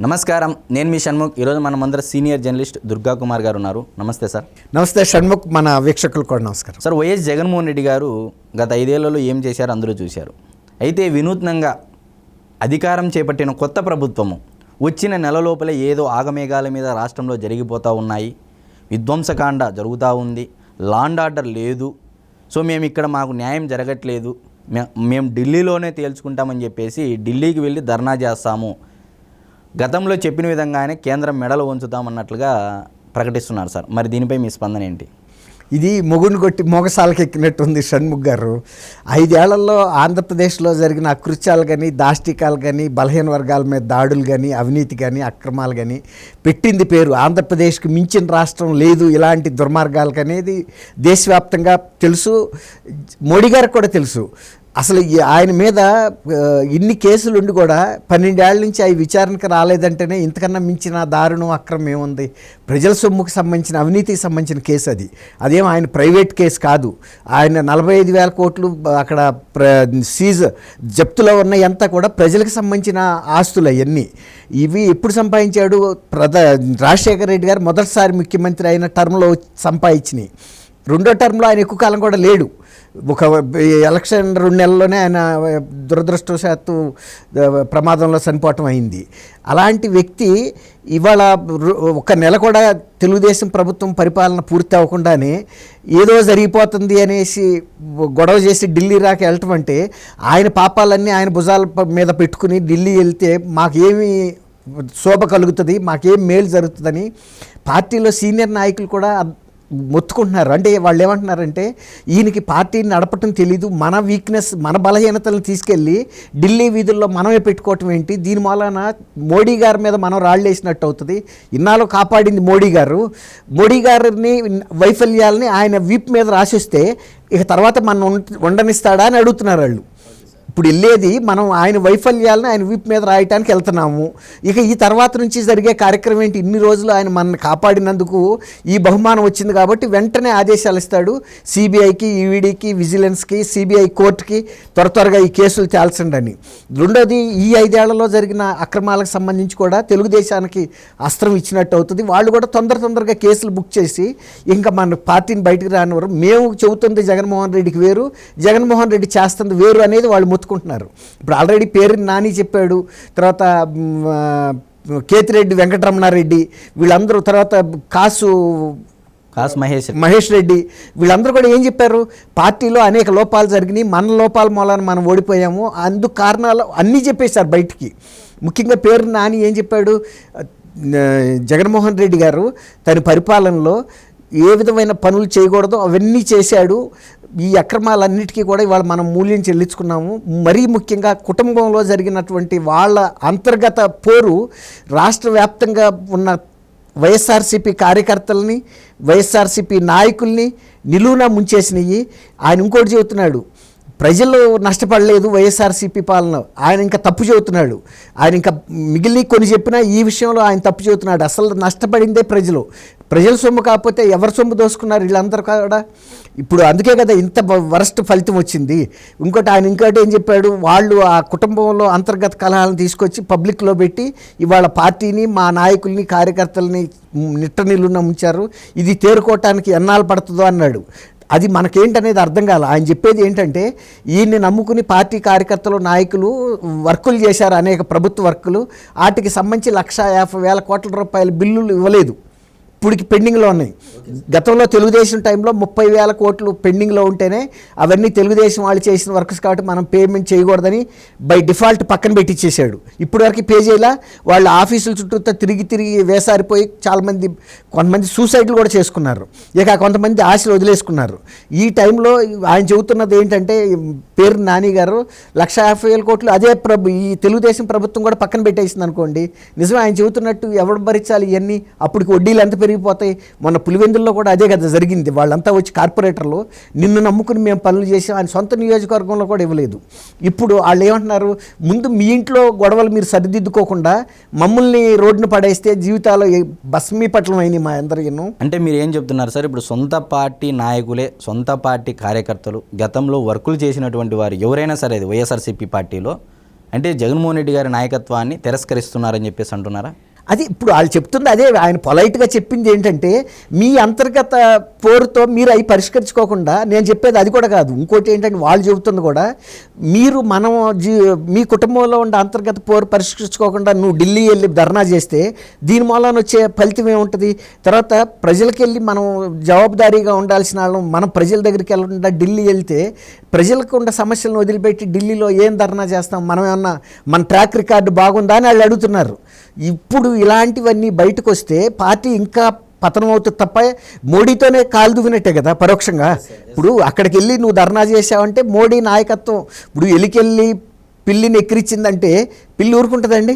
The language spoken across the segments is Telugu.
నమస్కారం. నేను మీ షణ్ముఖ్. ఈరోజు మన ముందర సీనియర్ జర్నలిస్ట్ దుర్గా కుమార్ గారు ఉన్నారు. నమస్తే సార్. నమస్తే షణ్ముఖ్ మన వీక్షకులు కూడా నమస్కారం. సార్ వైఎస్ జగన్మోహన్ రెడ్డి గారు గత ఐదేళ్ళలో ఏం చేశారో అందరూ చూశారు. అయితే వినూత్నంగా అధికారం చేపట్టిన కొత్త ప్రభుత్వము వచ్చిన నెల లోపలే ఏదో ఆగమేఘాల మీద రాష్ట్రంలో జరిగిపోతూ ఉన్నాయి. విధ్వంసకాండ జరుగుతూ ఉంది. లాండ్ ఆర్డర్ లేదు. సో మేము ఇక్కడ మాకు న్యాయం జరగట్లేదు. మే- మేము ఢిల్లీలోనే తేల్చుకుంటామని చెప్పేసి ఢిల్లీకి వెళ్ళి ధర్నా చేస్తాము. గతంలో చెప్పిన విధంగానే కేంద్రం మెడలు ఉంచుతామన్నట్లుగా ప్రకటిస్తున్నారు సార్. మరి దీనిపై మీ స్పందన ఏంటి? ఇది మొగుని కొట్టి మొగసాలకు ఎక్కినట్టుంది షణ్ముఖ్ గారు. ఐదేళ్ళలో ఆంధ్రప్రదేశ్లో జరిగిన అకృత్యాలు కానీ దాష్టికాలు కానీ బలహీన వర్గాల మీద దాడులు కానీ అవినీతి కానీ అక్రమాలు కానీ పెట్టింది పేరు. ఆంధ్రప్రదేశ్కి మించిన రాష్ట్రం లేదు ఇలాంటి దుర్మార్గాలకు అనేది దేశవ్యాప్తంగా తెలుసు. మోడీ గారికి కూడా తెలుసు. అసలు ఈ ఆయన మీద ఇన్ని కేసులు ఉండి కూడా పన్నెండేళ్ళ నుంచి అవి విచారణకు రాలేదంటేనే ఇంతకన్నా మించిన దారుణం అక్రమం ఏముంది? ప్రజల సొమ్ముకు సంబంధించిన అవినీతికి సంబంధించిన కేసు అది. అదేం ఆయన ప్రైవేట్ కేసు కాదు. ఆయన నలభై ఐదు వేల కోట్లు అక్కడ ప్ర సీజ్ జప్తులో ఉన్నంతా కూడా ప్రజలకు సంబంధించిన ఆస్తులు అవన్నీ ఇవి ఎప్పుడు సంపాదించాడు? ప్రధ రాజశేఖర రెడ్డి గారు మొదటిసారి ముఖ్యమంత్రి అయిన టర్మ్లో సంపాదించినాయి. రెండో టర్మ్లో ఆయన ఎక్కువ కాలం కూడా లేడు. ఒక ఎలక్షన్ రెండు నెలల్లోనే ఆయన దురదృష్టవశాత్తు ప్రమాదంలో చనిపోవటం అయింది. అలాంటి వ్యక్తి ఇవాళ ఒక నెల కూడా తెలుగుదేశం ప్రభుత్వం పరిపాలన పూర్తి అవ్వకుండానే ఏదో జరిగిపోతుంది అనేసి గొడవ చేసి ఢిల్లీ రాక వెళ్ళటం అంటే ఆయన పాపాలన్నీ ఆయన భుజాల మీద పెట్టుకుని ఢిల్లీ వెళ్తే మాకేమి శోభ కలుగుతుంది మాకేం మేలు జరుగుతుందని పార్టీలో సీనియర్ నాయకులు కూడా మొత్తుకుంటున్నారు. అంటే వాళ్ళు ఏమంటున్నారంటే ఈయనకి పార్టీని నడపటం తెలీదు మన వీక్నెస్ మన బలహీనతలను తీసుకెళ్ళి ఢిల్లీ వీధుల్లో మనమే పెట్టుకోవటం ఏంటి? దీని వలన మోడీ గారి మీద మనం రాళ్ళు వేసినట్టు అవుతుంది. ఇన్నాళ్ళు కాపాడింది మోడీ గారు. మోడీ గారిని వైఫల్యాలని ఆయన వీప్ మీద రాసిస్తే ఇక తర్వాత మనం ఉండనిస్తాడా అని అడుగుతున్నారు వాళ్ళు. ఇప్పుడు వెళ్ళేది మనం ఆయన వైఫల్యాలను ఆయన వీపు మీద రాయటానికి వెళ్తున్నాము. ఇక ఈ తర్వాత నుంచి జరిగే కార్యక్రమం ఏంటి? ఇన్ని రోజులు ఆయన మనల్ని కాపాడినందుకు ఈ బహుమానం వచ్చింది కాబట్టి వెంటనే ఆదేశాలు ఇస్తాడు. సిబిఐకి ఈవీడీకి విజిలెన్స్కి సిబిఐ కోర్టుకి త్వర త్వరగా ఈ కేసులు తేల్చండి రెండోది ఈ ఐదేళ్ళలో జరిగిన అక్రమాలకు సంబంధించి కూడా తెలుగుదేశానికి అస్త్రం ఇచ్చినట్టు అవుతుంది. వాళ్ళు కూడా తొందర తొందరగా కేసులు బుక్ చేసి ఇంకా మన పార్టీని బయటకు రానివ్వరు. మేము చెబుతుంది జగన్మోహన్ రెడ్డికి వేరు జగన్మోహన్ రెడ్డి చేస్తుంది వేరు అనేది వాళ్ళు మొత్తుకుంటున్నారు ఇప్పుడు ఆల్రెడీ పేరు నాని చెప్పాడు తర్వాత కేతిరెడ్డి వెంకటరమణారెడ్డి వీళ్ళందరూ తర్వాత కాసు కాస్ మహేష్ మహేష్ రెడ్డి వీళ్ళందరూ కూడా ఏం చెప్పారు? పార్టీలో అనేక లోపాలు జరిగినాయి మన లోపాల మూలాన మనం ఓడిపోయాము అందుకు కారణాలు అన్నీ చెప్పేశారు బయటికి. ముఖ్యంగా పేరు నాని ఏం చెప్పాడు? జగన్మోహన్ రెడ్డి గారు తన పరిపాలనలో ఏ విధమైన పనులు చేయకూడదు అవన్నీ చేశాడు. ఈ అక్రమాలన్నిటికీ కూడా ఇవాళ మనం మూల్యం చెల్లించుకున్నాము. మరీ ముఖ్యంగా కుటుంబంలో జరిగినటువంటి వాళ్ళ అంతర్గత పోరు రాష్ట్ర వ్యాప్తంగా ఉన్న వైఎస్ఆర్సీపీ కార్యకర్తల్ని వైఎస్ఆర్సీపీ నాయకుల్ని నిలువునా ముంచేసినవి ఆయన ఇంకోటి చెబుతున్నాడు ప్రజలు నష్టపడలేదు వైఎస్ఆర్సీపీ పాలన. ఆయన ఇంకా తప్పు చెబుతున్నాడు. ఆయన ఇంకా మిగిలి కొన్ని చెప్పినా ఈ విషయంలో ఆయన తప్పు చెబుతున్నాడు. అసలు నష్టపడిందే ప్రజలు. ప్రజల సొమ్ము కాకపోతే ఎవరి సొమ్ము దోసుకున్నారు వీళ్ళందరూ కూడా? ఇప్పుడు అందుకే కదా ఇంత వరస్ట్ ఫలితం వచ్చింది. ఇంకోటి ఆయన ఇంకోటి ఏం చెప్పాడు? వాళ్ళు ఆ కుటుంబంలో అంతర్గత కలహాలను తీసుకొచ్చి పబ్లిక్లో పెట్టి ఇవాళ పార్టీని మా నాయకుల్ని కార్యకర్తల్ని నిట్ట నిలున్న ఉంచారు. ఇది తేరుకోవటానికి ఎన్నాళ్ళు పడుతుందో అన్నాడు. అది మనకేంటనేది అర్థం కాల ఆయన చెప్పేది ఏంటంటే ఈయన్ని నమ్ముకుని పార్టీ కార్యకర్తలు నాయకులు వర్కులు చేశారు అనేక ప్రభుత్వ వర్కులు. వాటికి సంబంధించి లక్ష యాభై వేల కోట్ల రూపాయల బిల్లులు ఇవ్వలేదు. ఇప్పటికి పెండింగ్లో ఉన్నాయి. గతంలో తెలుగుదేశం టైంలో ముప్పై వేల కోట్లు పెండింగ్లో ఉంటేనే అవన్నీ తెలుగుదేశం వాళ్ళు చేసిన వర్క్స్ కాబట్టి మనం పేమెంట్ చేయకూడదని బై డిఫాల్ట్ పక్కన పెట్టించేసాడు ఇప్పుడు వరకు పే చేయలా. వాళ్ళ ఆఫీసుల చుట్టూ తిరిగి తిరిగి వేసారిపోయి చాలామంది కొంతమంది సూసైడ్లు కూడా చేసుకున్నారు. ఇక కొంతమంది ఆశలు వదిలేసుకున్నారు. ఈ టైంలో ఆయన చెబుతున్నది ఏంటంటే పేరు నాని గారు లక్ష యాభై వేల కోట్లు అదే ప్రభు ఈ తెలుగుదేశం ప్రభుత్వం కూడా పక్కన పెట్టేసింది అనుకోండి నిజమే ఆయన చెబుతున్నట్టు ఎవడు భరించాలి ఇవన్నీ? అప్పటికి వడ్డీలు ఎంత పెరిగిపోతాయి. మన పులివెందుల్లో కూడా అదే కదా జరిగింది. వాళ్ళంతా వచ్చి కార్పొరేటర్లు నిన్ను నమ్ముకుని మేము పనులు చేసాం ఆయన సొంత నియోజకవర్గంలో కూడా ఇవ్వలేదు. ఇప్పుడు వాళ్ళు ఏమంటున్నారు? ముందు మీ ఇంట్లో గొడవలు మీరు సరిదిద్దుకోకుండా మమ్మల్ని రోడ్డును పడేస్తే జీవితాలు భస్మీపట్లం అయినాయి మా అందరికీ అంటే మీరు ఏం చెప్తున్నారు సార్? ఇప్పుడు సొంత పార్టీ నాయకులే సొంత పార్టీ కార్యకర్తలు గతంలో వర్కులు చేసినటువంటి వారు ఎవరైనా సరే అది వైఎస్ఆర్సీపీ పార్టీలో అంటే జగన్మోహన్ రెడ్డి గారి నాయకత్వాన్ని తిరస్కరిస్తున్నారని చెప్పేసి అంటున్నారా? అది ఇప్పుడు వాళ్ళు చెప్తుంది అదే ఆయన పొలైట్గా చెప్పింది ఏంటంటే మీ అంతర్గత పోరుతో మీరు అవి పరిష్కరించుకోకుండా నేను చెప్పేది అది కూడా కాదు. ఇంకోటి ఏంటంటే వాళ్ళు చెబుతుంది కూడా మీరు మనం జీ మీ కుటుంబంలో ఉండే అంతర్గత పోరు పరిష్కరించుకోకుండా నువ్వు ఢిల్లీ వెళ్ళి ధర్నా చేస్తే దీని మూలాన వచ్చే ఫలితం ఏముంటుంది? తర్వాత ప్రజలకు వెళ్ళి మనం జవాబుదారీగా ఉండాల్సిన వాళ్ళం మనం ప్రజల దగ్గరికి వెళ్ళకుండా ఢిల్లీ వెళ్తే ప్రజలకు ఉన్న సమస్యలను వదిలిపెట్టి ఢిల్లీలో ఏం ధర్నా చేస్తాం? మనం ఏమన్నా మన ట్రాక్ రికార్డు బాగుందా అని వాళ్ళు అడుగుతున్నారు. ఇప్పుడు ఇలాంటివన్నీ బయటకు వస్తే పార్టీ ఇంకా పతనం అవుతుంది తప్ప మోడీతోనే కాలు దువ్వినట్టే కదా పరోక్షంగా. ఇప్పుడు అక్కడికి వెళ్ళి నువ్వు ధర్నా చేసావంటే మోడీ నాయకత్వం. ఇప్పుడు ఎలికెళ్ళి పిల్లిని ఎక్కిరించిందంటే పిల్లి ఊరుకుంటుందండి?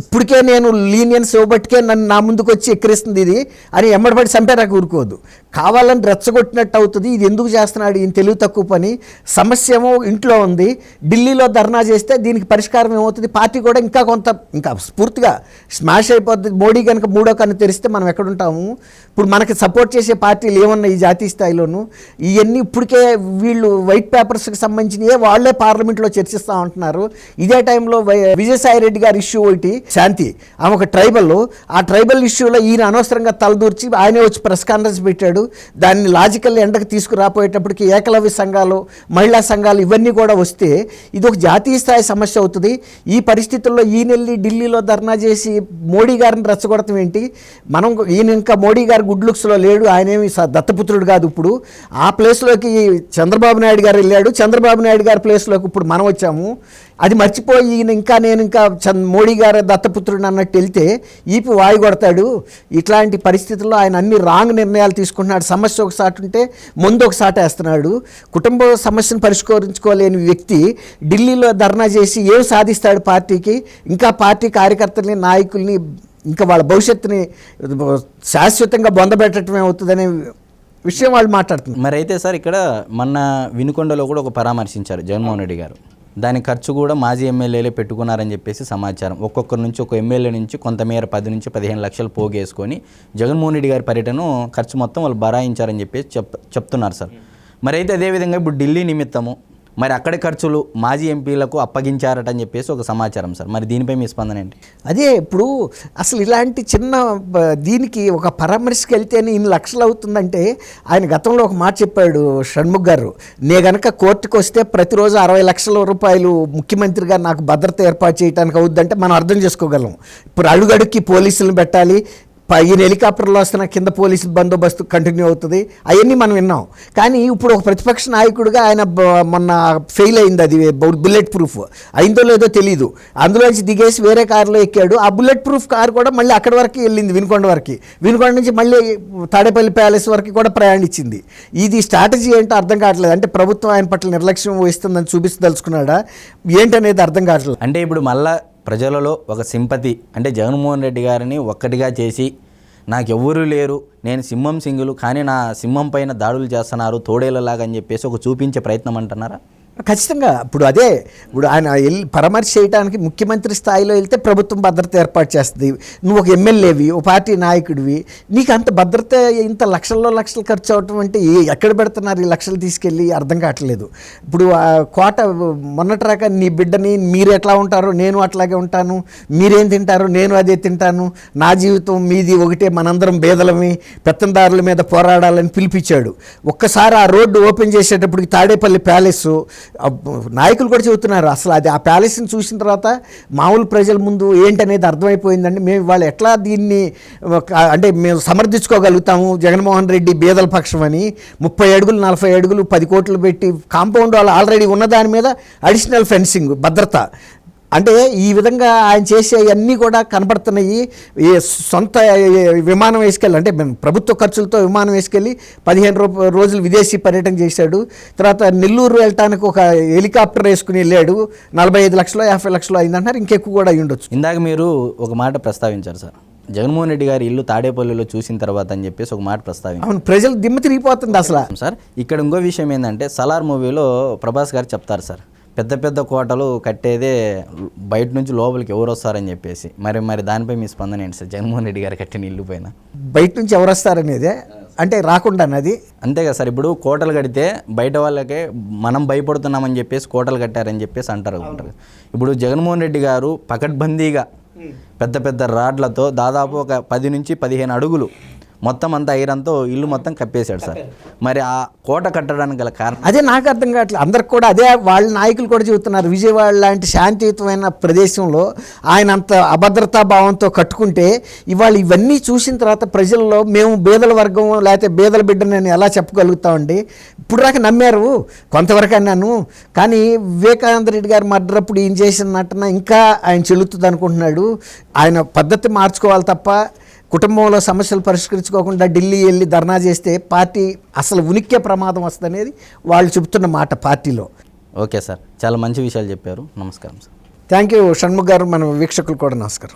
ఇప్పటికే నేను లీనియన్స్ ఇవ్వబట్టికే నన్ను నా ముందుకు వచ్చి ఎక్కిరిస్తుంది ఇది అని ఎమ్మడబడి చంపేరాకు ఊరుకోదు కావాలని రెచ్చగొట్టినట్టు అవుతుంది. ఇది ఎందుకు చేస్తున్నాడు? ఈయన తెలివి తక్కువ పని. సమస్య ఏమో ఇంట్లో ఉంది. ఢిల్లీలో ధర్నా చేస్తే దీనికి పరిష్కారం ఏమవుతుంది? పార్టీ కూడా ఇంకా కొంత ఇంకా స్ఫూర్తిగా స్మాష్ అయిపోతుంది మోడీ కనుక మూడో కన్ను తెరిస్తే మనం ఎక్కడుంటాము? ఇప్పుడు మనకి సపోర్ట్ చేసే పార్టీలు ఏమన్నా ఈ జాతీయ స్థాయిలోనూ? ఇవన్నీ ఇప్పటికే వీళ్ళు వైట్ పేపర్స్కి సంబంధించినవే వాళ్ళే పార్లమెంట్లో చర్చిస్తూ ఉంటున్నారు. ఇదే టైంలో వై- విజయసాయి రెడ్డి గారి ఇష్యూ ఒకటి. శాంతి. ఆమె ఒక ట్రైబల్ ఆ ట్రైబల్ ఇష్యూలో ఈయన అనవసరంగా తలదూర్చి ఆయనే వచ్చి ప్రెస్ కాన్ఫరెన్స్ పెట్టాడు. దాన్ని లాజికల్ ఎండకు తీసుకురాపోయేటప్పటికి ఏకలవ్య సంఘాలు మహిళా సంఘాలు ఇవన్నీ కూడా వస్తే ఇది ఒక జాతీయ స్థాయి సమస్య అవుతుంది. ఈ పరిస్థితుల్లో ఈయనెళ్ళి ఢిల్లీలో ధర్నా చేసి మోడీ గారిని రెచ్చగొడతాం ఏంటి? మనం ఈయన ఇంకా మోడీ గారు గుడ్ లుక్స్లో లేడు ఆయనేమి దత్తపుత్రుడు కాదు ఇప్పుడు. ఆ ప్లేస్లోకి చంద్రబాబు నాయుడు గారు వెళ్ళాడు. చంద్రబాబు నాయుడు గారి ప్లేస్లోకి ఇప్పుడు మనం వచ్చాము. అది మర్చిపోయి ఈయన ఇంకా నేను ఇంకా చంద్ మోడీ గారు దత్తపుత్రుడు అన్నట్టు వెళ్తే ఈపి వాయి కొడతాడు. ఇట్లాంటి పరిస్థితుల్లో ఆయన అన్ని రాంగ్ నిర్ణయాలు తీసుకుంటున్నాడు. సమస్య ఒకసారి ఉంటే ముందు ఒకసారి వేస్తున్నాడు. కుటుంబ సమస్యను పరిష్కరించుకోలేని వ్యక్తి ఢిల్లీలో ధర్నా చేసి ఏం సాధిస్తాడు పార్టీకి? ఇంకా పార్టీ కార్యకర్తల్ని నాయకుల్ని ఇంకా వాళ్ళ భవిష్యత్తుని శాశ్వతంగా బొందబెట్టడమే అవుతుందనే విషయం వాళ్ళు మాట్లాడుతున్నారు. మరి అయితే సార్ ఇక్కడ మొన్న వినుకొండలో కూడా ఒక పరామర్శించారు జగన్మోహన్ రెడ్డి గారు. దాని ఖర్చు కూడా మాజీ ఎమ్మెల్యేలే పెట్టుకున్నారని చెప్పేసి సమాచారం. ఒక్కొక్కరి నుంచి ఒక ఎమ్మెల్యే నుంచి కొంతమేర పది నుంచి పదిహేను లక్షలు పోగేసుకొని జగన్మోహన్ రెడ్డి గారి పర్యటన ఖర్చు మొత్తం వాళ్ళు బరాయించారని చెప్పేసి చెప్ చెప్తున్నారు సార్. మరి అయితే అదేవిధంగా ఇప్పుడు ఢిల్లీ నిమిత్తము మరి అక్కడి ఖర్చులు మాజీ ఎంపీలకు అప్పగించారట అని చెప్పేసి ఒక సమాచారం సార్. మరి దీనిపై మీ స్పందన ఏంటి? అదే ఇప్పుడు అసలు ఇలాంటి చిన్న దీనికి ఒక పరామర్శకి వెళ్తేనే ఇన్ని లక్షలు అవుతుందంటే ఆయన గతంలో ఒక మాట చెప్పాడు షణ్ముఖ్ గారు. నే గనక కోర్టుకు వస్తే ప్రతిరోజు అరవై లక్షల రూపాయలు ముఖ్యమంత్రిగా నాకు భద్రత ఏర్పాటు చేయడానికి అవుద్దంటే మనం అర్థం చేసుకోగలం. ఇప్పుడు అడుగడుక్కి పోలీసులను పెట్టాలి పైన హెలికాప్టర్లో వస్తున్న కింద పోలీసు బందోబస్తు కంటిన్యూ అవుతుంది. అవన్నీ మనం విన్నాం. కానీ ఇప్పుడు ఒక ప్రతిపక్ష నాయకుడిగా ఆయన మొన్న ఫెయిల్ అయింది అది బుల్లెట్ ప్రూఫ్ అయిందో లేదో తెలియదు అందులోంచి దిగేసి వేరే కారులో ఎక్కాడు. ఆ బుల్లెట్ ప్రూఫ్ కారు కూడా మళ్ళీ అక్కడి వరకు వెళ్ళింది వినుకొండ వరకు. వినుకొండ నుంచి మళ్ళీ తాడేపల్లి ప్యాలెస్ వరకు కూడా ప్రయాణించింది. ఇది స్ట్రాటజీ ఏంటో అర్థం కావట్లేదు. అంటే ప్రభుత్వం ఆయన పట్ల నిర్లక్ష్యం వహిస్తుందని చూపించదలుచుకున్నాడా ఏంటనేది అర్థం కావట్లేదు. అంటే ఇప్పుడు మళ్ళీ ప్రజలలో ఒక సింపతి అంటే జగన్మోహన్ రెడ్డి గారిని ఒక్కటిగా చేసి నాకు ఎవ్వరూ లేరు నేను సింహం సింగులు కానీ నా సింహం పైన దాడులు చేస్తున్నారు తోడేళ్ళలాగా అని చెప్పేసి ఒక చూపించే ప్రయత్నం అంటున్నారా? ఖచ్చితంగా. ఇప్పుడు అదే ఇప్పుడు ఆయన వెళ్ళి పరామర్శ చేయడానికి ముఖ్యమంత్రి స్థాయిలో వెళ్తే ప్రభుత్వం భద్రత ఏర్పాటు చేస్తుంది. నువ్వు ఒక ఎమ్మెల్యేవి ఒక పార్టీ నాయకుడివి నీకు అంత భద్రత ఇంత లక్షల్లో లక్షలు ఖర్చు అవటం అంటే ఎక్కడ పెడుతున్నారు ఈ లక్షలు తీసుకెళ్ళి అర్థం కావట్లేదు. ఇప్పుడు ఆ కోట మొన్నట్రాక నీ బిడ్డని మీరు ఎట్లా ఉంటారో నేను అట్లాగే ఉంటాను మీరేం తింటారో నేను అదే తింటాను నా జీవితం మీది ఒకటే మనందరం బేదలమి పెత్తందారుల మీద పోరాడాలని పిలిపించాడు. ఒక్కసారి ఆ రోడ్డు ఓపెన్ చేసేటప్పటికి తాడేపల్లి ప్యాలెస్ నాయకులు కూడా చెబుతున్నారు. అసలు అది ఆ ప్యాలెస్ని చూసిన తర్వాత మామూలు ప్రజల ముందు ఏంటనేది అర్థమైపోయిందండి. మేము వాళ్ళు ఎట్లా దీన్ని అంటే మేము సమర్థించుకోగలుగుతాము జగన్మోహన్ రెడ్డి బీదల పక్షం అని. ముప్పై అడుగులు నలభై అడుగులు పది కోట్లు పెట్టి కాంపౌండ్ వాళ్ళు ఆల్రెడీ ఉన్న దాని మీద అడిషనల్ ఫెన్సింగ్ భద్రత. అంటే ఈ విధంగా ఆయన చేసే అన్నీ కూడా కనబడుతున్నాయి. ఈ సొంత విమానం వేసుకెళ్ళి అంటే ప్రభుత్వ ఖర్చులతో విమానం వేసుకెళ్ళి పదిహేను రోజులు విదేశీ పర్యటన చేశాడు. తర్వాత నెల్లూరు వెళ్ళటానికి ఒక హెలికాప్టర్ వేసుకుని వెళ్ళాడు. నలభై ఐదు లక్షలు యాభై లక్షలు అయిందంటారు ఇంకెక్కువ కూడా అయి ఉండొచ్చు. ఇందాక మీరు ఒక మాట ప్రస్తావించారు సార్. జగన్మోహన్ రెడ్డి గారి ఇల్లు తాడేపల్లిలో చూసిన తర్వాత అని చెప్పేసి ఒక మాట ప్రస్తావించారు. అవును ప్రజలు దిమ్మ తిరిగిపోతుంది అసలు. సార్ ఇక్కడ ఇంకో విషయం ఏంటంటే సలార్ మూవీలో ప్రభాస్ గారు చెప్తారు సార్. పెద్ద పెద్ద కోటలు కట్టేదే బయట నుంచి లోపలికి ఎవరు వస్తారని చెప్పేసి. మరి మరి దానిపై మీ స్పందన ఏంటి సార్? జగన్మోహన్ రెడ్డి గారు కట్టిన ఇల్లు పైన? బయట నుంచి ఎవరు వస్తారనేదే? అంటే రాకుండా అది అంతే కదా సార్. ఇప్పుడు కోటలు కడితే బయట వాళ్ళకే మనం భయపడుతున్నామని చెప్పేసి కోటలు కట్టారని చెప్పేసి అంటారు ఇప్పుడు జగన్మోహన్ రెడ్డి గారు పకడ్బందీగా పెద్ద పెద్ద రాడ్లతో దాదాపు ఒక పది నుంచి పదిహేను అడుగులు మొత్తం అంతా ఐరన్తో ఇల్లు మొత్తం కప్పేశాడు సార్. మరి ఆ కోట కట్టడానికి గల కారణం? అదే నాకు అర్థం కావట్లేదు అందరికి కూడా అదే వాళ్ళ నాయకులు కూడా చెబుతున్నారు. విజయవాడ లాంటి శాంతియుతమైన ప్రదేశంలో ఆయన అంత అభద్రతా భావంతో కట్టుకుంటే ఇవాళ ఇవన్నీ చూసిన తర్వాత ప్రజల్లో మేము బేదల వర్గం లేకపోతే బేదల బిడ్డని నేను ఎలా చెప్పగలుగుతామండి? ఇప్పుడు దాకా నమ్మారు కొంతవరకు అన్నాను. కానీ వివేకానంద రెడ్డి గారు మర్డర్ అప్పుడు ఈయన చేసిన నటన ఇంకా ఆయన చెల్లుతుంది అనుకుంటున్నాడు. ఆయన పద్ధతి మార్చుకోవాలి తప్ప కుటుంబంలో సమస్యలు పరిష్కరించుకోకుండా ఢిల్లీ వెళ్ళి ధర్నా చేస్తే పార్టీ అసలు ఉనికే ప్రమాదం వస్తుందనేది వాళ్ళు చెబుతున్న మాట పార్టీలో. Okay sir. చాలా మంచి విషయాలు చెప్పారు. నమస్కారం సార్. థ్యాంక్ యూ షణ్ముఖ్ గారు. మన వీక్షకులు కూడా నమస్కారం.